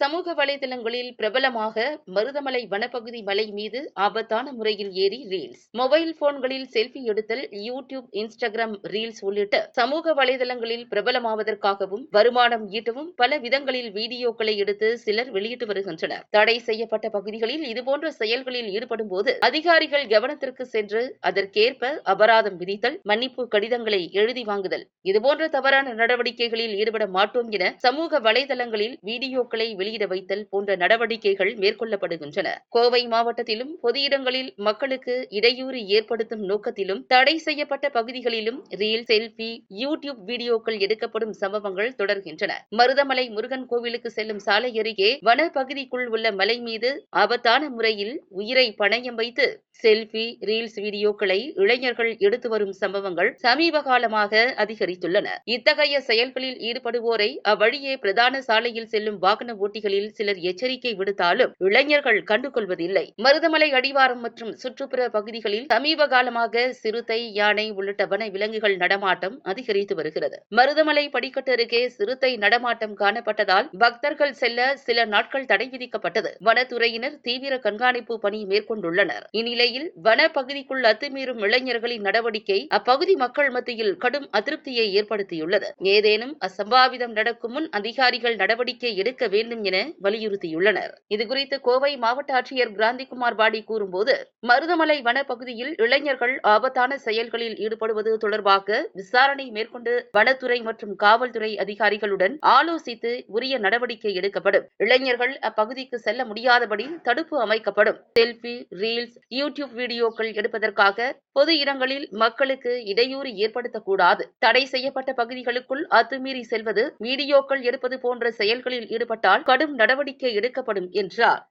சமூக வலைதளங்களில் பிரபலமாக மருதமலை வனப்பகுதி மலை மீது ஆபத்தான முறையில் ஏறி ரீல்ஸ். மொபைல் போன்களில் செல்ஃபி எடுத்தல் யூடியூப் இன்ஸ்டாகிராம் ரீல்ஸ் உள்ளிட்ட சமூக வலைதளங்களில் பிரபலமாவதற்காகவும் வருமானம் ஈட்டவும் பல விதங்களில் வீடியோக்களை எடுத்து சிலர் வெளியிட்டு வருகின்றனர். தடை செய்யப்பட்ட பகுதிகளில் இதுபோன்ற செயல்களில் ஈடுபடும் போது அதிகாரிகள் கவனத்திற்கு சென்று அதற்கேற்ப அபராதம் விதித்தல் மன்னிப்பு கடிதங்களை எழுதி வாங்குதல். இதுபோன்ற தவறான நடவடிக்கைகளில் ஈடுபட மாட்டோம் என சமூக வலைதளங்களில் வீடியோக்களை வெளியிட வைத்தல் போன்ற நடவடிக்கைகள் மேற்கொள்ளப்படுகின்றன. கோவை மாவட்டத்திலும் பொது இடங்களில் மக்களுக்கு இடையூறு ஏற்படுத்தும் நோக்கத்திலும் தடை செய்யப்பட்ட பகுதிகளிலும் ரீல் செல்பி யூ டியூப் வீடியோக்கள் எடுக்கப்படும் சம்பவங்கள் தொடர்கின்றன. மருதமலை முருகன் கோவிலுக்கு செல்லும் சாலை அருகே வனப்பகுதிக்குள் உள்ள மலை மீது ஆபத்தான முறையில் உயிரை பணயம் வைத்து செல்பி ரீல்ஸ் வீடியோக்களை இளைஞர்கள் எடுத்து வரும் சம்பவங்கள் சமீப காலமாக அதிகரித்துள்ளன. இத்தகைய செயல்களில் ஈடுபடுவோரை அவ்வழியே பிரதான சாலையில் செல்லும் வாகன ஓட்டி ஓட்டிகளில் சிலர் எச்சரிக்கை விடுத்தாலும் இளைஞர்கள் கண்டுகொள்வதில்லை. மருதமலை அடிவாரம் மற்றும் சுற்றுப்புற பகுதிகளில் சமீப காலமாக சிறுத்தை யானை உள்ளிட்ட வன விலங்குகள் நடமாட்டம் அதிகரித்து வருகிறது. மருதமலை படிக்கட்டு அருகே சிறுத்தை நடமாட்டம் காணப்பட்டதால் பக்தர்கள் செல்ல சில நாட்கள் தடை விதிக்கப்பட்டது. வனத்துறையினர் தீவிர கண்காணிப்பு பணி மேற்கொண்டுள்ளனர். இந்நிலையில் வன பகுதிக்குள் அத்துமீறும் இளைஞர்களின் நடவடிக்கை அப்பகுதி மக்கள் மத்தியில் கடும் அதிருப்தியை ஏற்படுத்தியுள்ளது. ஏதேனும் அசம்பாவிதம் நடக்கும் முன் அதிகாரிகள் நடவடிக்கை எடுக்க வேண்டும் என வலியுறுத்தியுள்ளனர். இதுகுறித்து கோவை மாவட்ட ஆட்சியர் கிராந்திகுமார் பாடி கூறும்போது மருதமலை வனப்பகுதியில் இளைஞர்கள் ஆபத்தான செயல்களில் ஈடுபடுவது தொடர்பாக விசாரணை மேற்கொண்டு வனத்துறை மற்றும் காவல்துறை அதிகாரிகளுடன் ஆலோசித்து உரிய நடவடிக்கை எடுக்கப்படும். இளைஞர்கள் அப்பகுதிக்கு செல்ல முடியாதபடி தடுப்பு அமைக்கப்படும். செல்பி ரீல்ஸ் யூடியூப் வீடியோக்கள் எடுப்பதற்காக பொது இடங்களில் மக்களுக்கு இடையூறு ஏற்படுத்தக்கூடாது. தடை செய்யப்பட்ட பகுதிகளுக்குள் அத்துமீறி செல்வது வீடியோக்கள் எடுப்பது போன்ற செயல்களில் ஈடுபட்டால் கடும் நடவடிக்கை எடுக்கப்படும் என்றார்.